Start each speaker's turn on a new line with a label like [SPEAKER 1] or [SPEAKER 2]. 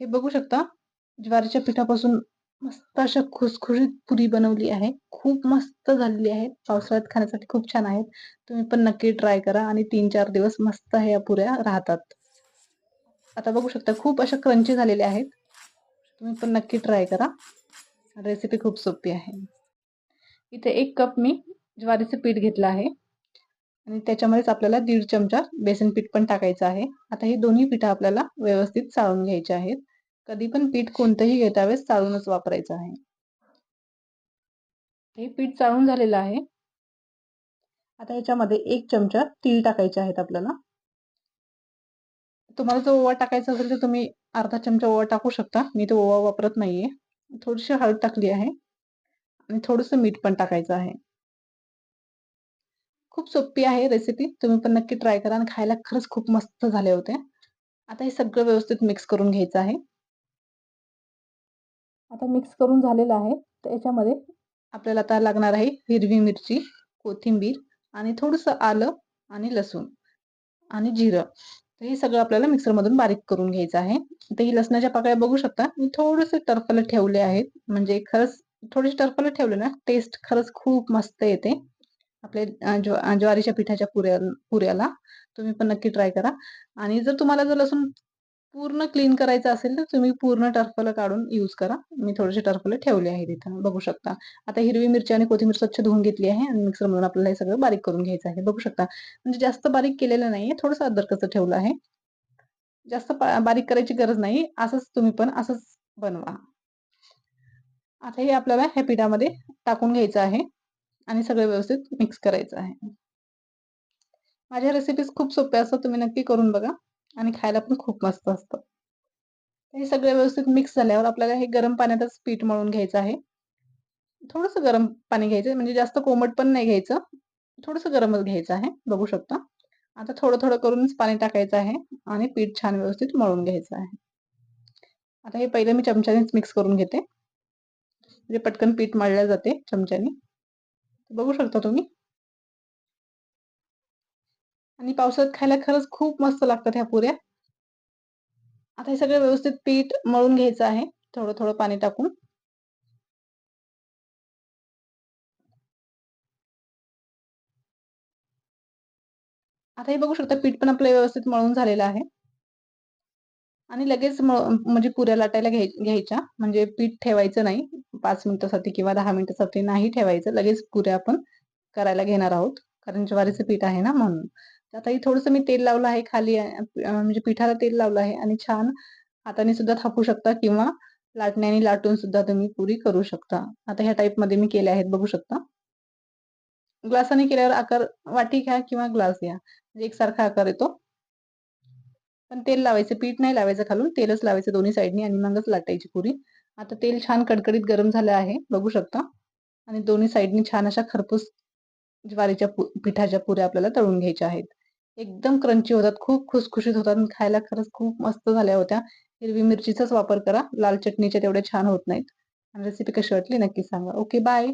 [SPEAKER 1] हे बघू शकता ज्वारीच्या पिठापासून मस्त अशा खुसखुशीत पुरी बनवली आहे. खूप मस्त झालेली आहे. पावसाळ्यात खाण्यासाठी खूप छान आहेत. तुम्ही पण नक्की ट्राय करा आणि तीन चार दिवस मस्त ह्या पुऱ्या राहतात. आता बघू शकता खूप अशा क्रंची झालेल्या आहेत. तुम्ही पण नक्की ट्राय करा. रेसिपी खूप सोपी आहे. इथे एक कप मी ज्वारीचं पीठ घेतलं आहे. आणि त्याच्यामध्येच आपल्याला दीड चमचा बेसन पीठ पण टाकायचं आहे. आता ही दोन्ही पिठं आपल्याला व्यवस्थित चाळून घ्यायचे आहेत. कधी पण पीठ कोणतंही घेता वेळेस चाळूनच वापरायचं आहे. हे पीठ चाळून झालेलं आहे. आता याच्यामध्ये एक चमचा तीळ टाकायचे आहेत आपल्याला. तुम्हाला जो ओवा टाकायचा असेल तर तुम्ही अर्धा चमचा ओवा टाकू शकता. मी तो ओवा वापरत नाहीये. थोडीशी हळद टाकली आहे. आणि थोडस मीठ पण टाकायचं आहे. खूप सोपी आहे रेसिपी तुम्ही पण नक्की ट्राय करा. आणि खायला खरंच खूप मस्त झाले होते. आता हे सगळं व्यवस्थित मिक्स करून घ्यायचं आहे. आता मिक्स करून झालेलं आहे. तर याच्यामध्ये आपल्याला आता लागणार आहे हिरवी मिरची कोथिंबीर आणि थोडंसं आलं आणि लसूण आणि जिरं. तर हे सगळं आपल्याला मिक्सरमधून बारीक करून घ्यायचं आहे. तर ही लसणाच्या पाकळ्या बघू शकता. मी थोडेसे टर्फल ठेवले आहेत. म्हणजे खरंच थोडेसे टर्फल ठेवले ना टेस्ट खरंच खूप मस्त येते. आपल्या ज्वारीच्या पिठाच्या पुऱ्या पुऱ्याला तुम्ही पण नक्की ट्राय करा. आणि जर तुम्हाला जर लसूण पूर्ण क्लीन करायचं असेल तर तुम्ही पूर्ण टर्फलं काढून यूज करा. मी थोडेसे टर्फलं ठेवले आहेत तिथं बघू शकता. आता हिरवी मिरची आणि कोथिंबीर स्वच्छ धुवून घेतली आहे आणि मिक्सर मधून आपल्याला हे सगळं बारीक करून घ्यायचं आहे. बघू शकता. म्हणजे जास्त बारीक केलेलं नाहीये थोडंसं अदरकचं ठेवलं आहे. जास्त बारीक करायची गरज नाही. असंच तुम्ही पण असंच बनवा. आता हे आपल्याला ह्या पिठामध्ये टाकून घ्यायचं आहे. आणि सगळं व्यवस्थित मिक्स करायचं आहे. माझ्या रेसिपीज खूप सोप्या असतात तुम्ही नक्की करून बघा. आणि खायला पण खूप मस्त असतं. हे सगळे व्यवस्थित मिक्स झाल्यावर आपल्याला हे गरम पाण्यातच पीठ मळून घ्यायचं आहे. थोडंसं गरम पाणी घ्यायचं म्हणजे जास्त कोमट पण नाही घ्यायचं. थोडस गरमच घ्यायचं आहे बघू शकता. आता थोडं थोडं करूनच पाणी टाकायचं आहे आणि पीठ छान व्यवस्थित मळून घ्यायचं आहे. आता हे पहिलं मी चमच्यानेच मिक्स करून घेते. म्हणजे पटकन पीठ मळल्या जाते चमच्याने. बघू शकता तुम्ही. आणि पावसात खायला खरंच खूप मस्त लागतात ह्या पुऱ्या. आता हे सगळं व्यवस्थित पीठ मळून घ्यायचं आहे. थोडं थोडं पाणी टाकून. आता हे बघू शकता पीठ पण आपलं व्यवस्थित मळून झालेलं आहे. आणि लगेच म्हणजे पुऱ्या लाटायला घ्यायच्या. म्हणजे पीठ ठेवायचं नाही. पाच मिनिटासाठी किंवा दहा मिनिटासाठी नाही ठेवायचं. लगेच पुऱ्या आपण करायला घेणार आहोत. कारण ज्वारीचं पीठ आहे ना म्हणून. आता ही थोडस मी तेल लावलं आहे खाली. म्हणजे पिठाला तेल लावलं आहे. आणि छान हाताने सुद्धा थापू शकता किंवा लाटण्याने लाटून सुद्धा तुम्ही पुरी करू शकता. आता ह्या टाईपमध्ये मी केले आहेत. बघू शकता. ग्लासाने केल्यावर आकार वाटी घ्या किंवा ग्लास घ्या. म्हणजे एकसारखा आकार येतो. पण तेल लावायचं पीठ नाही लावायचं खालून तेलच लावायचं दोन्ही साईडनी आणि मगच लाटायची पुरी. आता तेल छान कडकडीत गरम झालं आहे बघू शकता. आणि दोन्ही साईडनी छान अशा खरपूस ज्वारीच्या पिठाच्या पुऱ्या आपल्याला तळून घ्यायच्या आहेत. एकदम क्रंची होतात खूप खुसखुशीत होतात आणि खायला खरंच खूप मस्त झाल्या होत्या. हिरवी मिरचीचाच वापर करा लाल चटणीच्या तेवढ्या छान होत नाहीत. आणि रेसिपी कशी वाटली नक्की सांगा. Okay bye